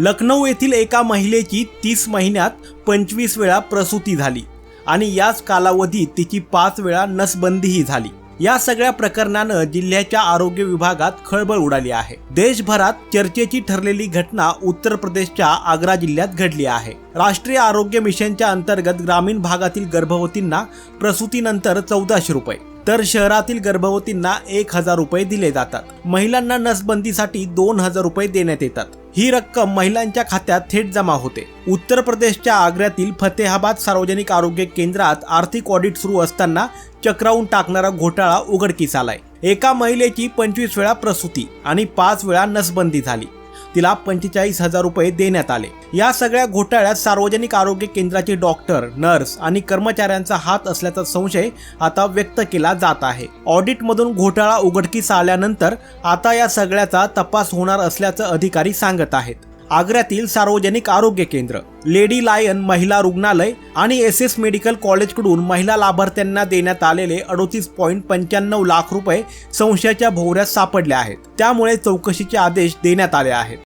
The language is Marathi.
लखनौ येथील एका महिलेची तीस महिन्यात पंचवीस वेळा प्रसूती झाली आणि याच कालावधीत तिची पाच वेळा नसबंदीही झाली. या सगळ्या प्रकरणानं जिल्ह्याच्या आरोग्य विभागात खळबळ उडाली आहे. देशभरात चर्चेची ठरलेली घटना उत्तर प्रदेशच्या आग्रा जिल्ह्यात घडली आहे. राष्ट्रीय आरोग्य मिशनच्या अंतर्गत ग्रामीण भागातील गर्भवतींना प्रसूतीनंतर चौदाशे रुपये तर शहरातील गर्भवतींना एक हजार रुपये दिले जातात. महिलांना नसबंदीसाठी दोन हजार रुपये देण्यात येतात. ही रक्कम महिलांच्या खात्यात थेट जमा होते. उत्तर प्रदेशच्या आग्र्यातील फतेहाबाद सार्वजनिक आरोग्य केंद्रात आर्थिक ऑडिट सुरू असताना चक्रावून टाकणारा घोटाळा उघडकीस आलाय. एका महिलेची पंचवीस वेळा प्रसूती आणि पाच वेळा नसबंदी झाली. तिला पंचेचाळीस हजार रुपये देण्यात आले. या सगळ्या घोटाळ्यात सार्वजनिक आरोग्य केंद्राचे डॉक्टर नर्स आणि कर्मचाऱ्यांचा हात असल्याचा संशय आता व्यक्त केला जात आहे. ऑडिटमधून घोटाळा उघडकीस आल्यानंतर आता या सगळ्याचा तपास होणार असल्याचं अधिकारी सांगत आहेत. आग्र्यातील सार्वजनिक आरोग्य केंद्र लेडी लायन महिला रुग्णालय आणि एस एस मेडिकल कॉलेजकडून महिला लाभार्थ्यांना देण्यात आलेले अडोतीस पॉईंट पंच्याण्णव लाख रुपये संशयाच्या भोवऱ्यात सापडले आहेत. त्यामुळे चौकशीचे आदेश देण्यात आले आहेत.